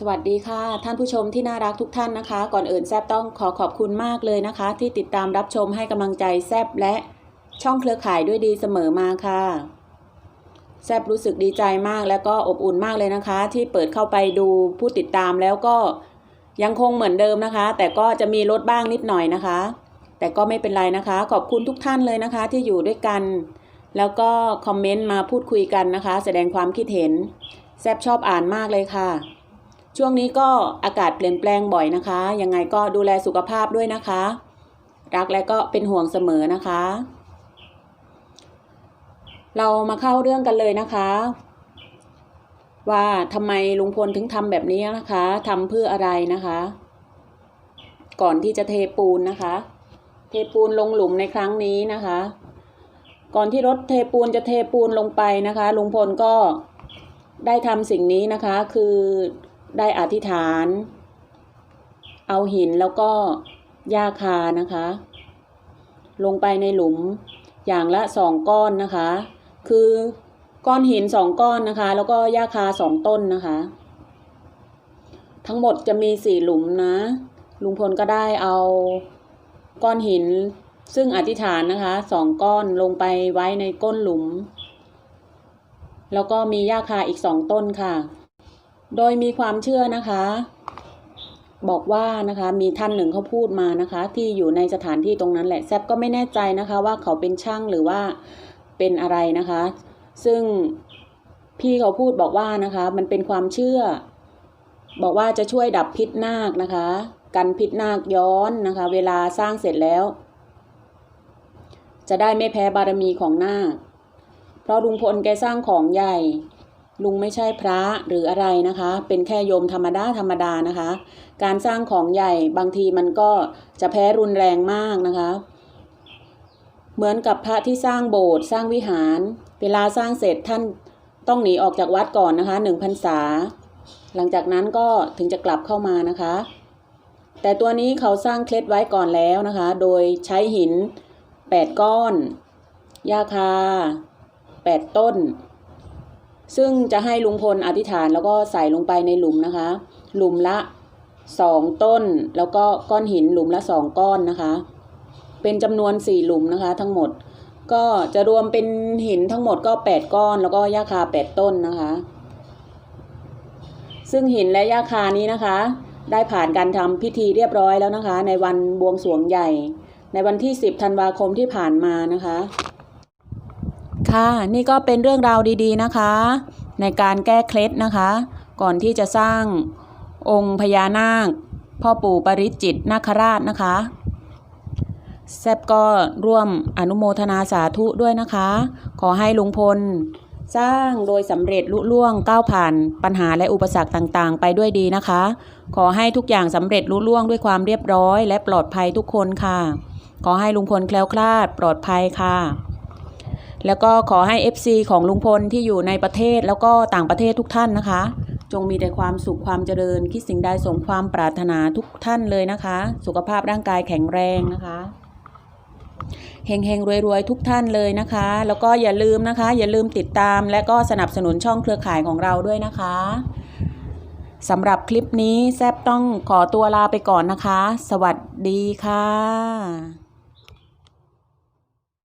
สวัสดีค่ะ ท่านผู้ชมที่น่ารักทุกท่านนะคะ ก่อนอื่นแซบต้องขอขอบคุณมากเลยนะคะ ที่ติดตามรับชมให้กำลังใจแซบและช่องเครือข่ายด้วยดีเสมอมาค่ะแซบรู้สึกดีใจมากแล้วก็อบอุ่นมากเลยนะคะ ที่เปิดเข้าไปดูผู้ติดตามแล้วก็ยังคงเหมือนเดิมนะคะ แต่ก็จะมีลดบ้างนิดหน่อยนะคะ แต่ก็ไม่เป็นไรนะคะ ขอบคุณทุกท่านเลยนะคะ ที่อยู่ด้วยกัน แล้วก็คอมเมนต์มาพูดคุยกันนะคะ แสดงความคิดเห็นแซบชอบอ่านมากเลยค่ะ ช่วงนี้ก็อากาศเปลี่ยนแปลงบ่อยนะคะ ยังไงก็ดูแลสุขภาพด้วยนะคะ รักและก็เป็นห่วงเสมอนะคะ เรามาเข้าเรื่องกันเลยนะคะ ว่าทำไมลุงพลถึงทำแบบนี้นะคะทำเพื่ออะไรนะคะ ก่อนที่จะเทปูนนะคะ เทปูนลงหลุมในครั้งนี้นะคะ ก่อนที่รถเทปูนจะเทปูนลงไปนะคะ ลุงพลก็ได้ทำสิ่งนี้นะคะ คือ ได้อธิษฐาน เอาหินแล้วก็หญ้าคานะคะ ลงไปในหลุมอย่างละสองก้อนนะคะ คือก้อนหินสองก้อนนะคะ แล้วก็หญ้าคาสองต้นนะคะ ทั้งหมดจะมีสี่หลุมนะ ลุงพลก็ได้เอาก้อนหินซึ่งอธิษฐานนะคะสองก้อนลงไปไว้ในก้นหลุม แล้วก็มีหญ้าคาอีกสองต้นค่ะ โดยมีความเชื่อนะคะ บอกว่านะคะมีท่านหนึ่งเขาพูดมานะคะ ที่อยู่ในสถานที่ตรงนั้นแหละแซบก็ไม่แน่ใจนะคะ ว่าเขาเป็นช่างหรือว่าเป็นอะไรนะคะ ซึ่งพี่เขาพูดบอกว่านะคะ มันเป็นความเชื่อ บอกว่าจะช่วยดับพิษนาคนะคะ กันพิษนาคย้อนนะคะ เวลาสร้างเสร็จแล้ว จะได้ไม่แพ้บารมีของนาคเพราะลุงพลแกสร้างของใหญ่ ลุงไม่ใช่พระหรืออะไรนะคะ เป็นแค่โยมธรรมดาธรรมดานะคะ การสร้างของใหญ่บางทีมันก็จะแพ้รุนแรงมากนะคะ เหมือนกับพระที่สร้างโบสถ์สร้างวิหาร เวลาสร้างเสร็จท่านต้องหนีออกจากวัดก่อนนะคะหนึ่งพรรษา หลังจากนั้นก็ถึงจะกลับเข้ามานะคะ แต่ตัวนี้เขาสร้างเคล็ดไว้ก่อนแล้วนะคะ โดยใช้หินแปดก้อนหญ้าคาแปดต้น ซึ่งจะให้ลุงพลอธิษฐานแล้วก็ใส่ลงไปในหลุมนะคะ หลุมละสองต้น แล้วก็ก้อนหินหลุมละสองก้อนนะคะ เป็นจำนวนสี่หลุมนะคะ ทั้งหมดก็จะรวมเป็นหินทั้งหมดก็แปดก้อน แล้วก็หญ้าคาแปดต้นนะคะ ซึ่งหินและหญ้าคานี้นะคะ ได้ผ่านการทำพิธีเรียบร้อยแล้วนะคะ ในวันบวงสรวงใหญ่ ในวันที่10ธันวาคมที่ผ่านมานะคะ ค่ะ นี่ก็เป็นเรื่องราวดีๆนะคะ ในการแก้เคล็ดนะคะ ก่อนที่จะสร้างองค์พญานาค พ่อปู่ปริจิตนาคราชนะคะ แซบก็ร่วมอนุโมทนาสาธุด้วยนะคะ ขอให้ลุงพล สร้างโดยสำเร็จลุล่วงก้าวผ่านปัญหาและอุปสรรคต่างๆ ไปด้วยดีนะคะ ขอให้ทุกอย่างสำเร็จลุล่วงด้วยความเรียบร้อย และปลอดภัยทุกคนค่ะ ขอให้ลุงพลแคล้วคลาดปลอดภัยค่ะ แล้วก็ขอให้ FC ของลุงพลที่อยู่ในประเทศแล้วก็ต่างประเทศทุกท่านนะคะ จงมีแต่ความสุขความเจริญ คิดสิ่งใดสมความปรารถนาทุกท่านเลยนะคะ สุขภาพร่างกายแข็งแรงนะคะเฮงเฮงรวยรวยๆทุกท่านเลยนะคะ แล้วก็อย่าลืมนะคะ อย่าลืมติดตาม และก็สนับสนุนช่องเครือข่ายของเราด้วยนะคะสำหรับคลิปนี้แซบต้องขอตัวลาไปก่อนนะคะ สวัสดีค่ะ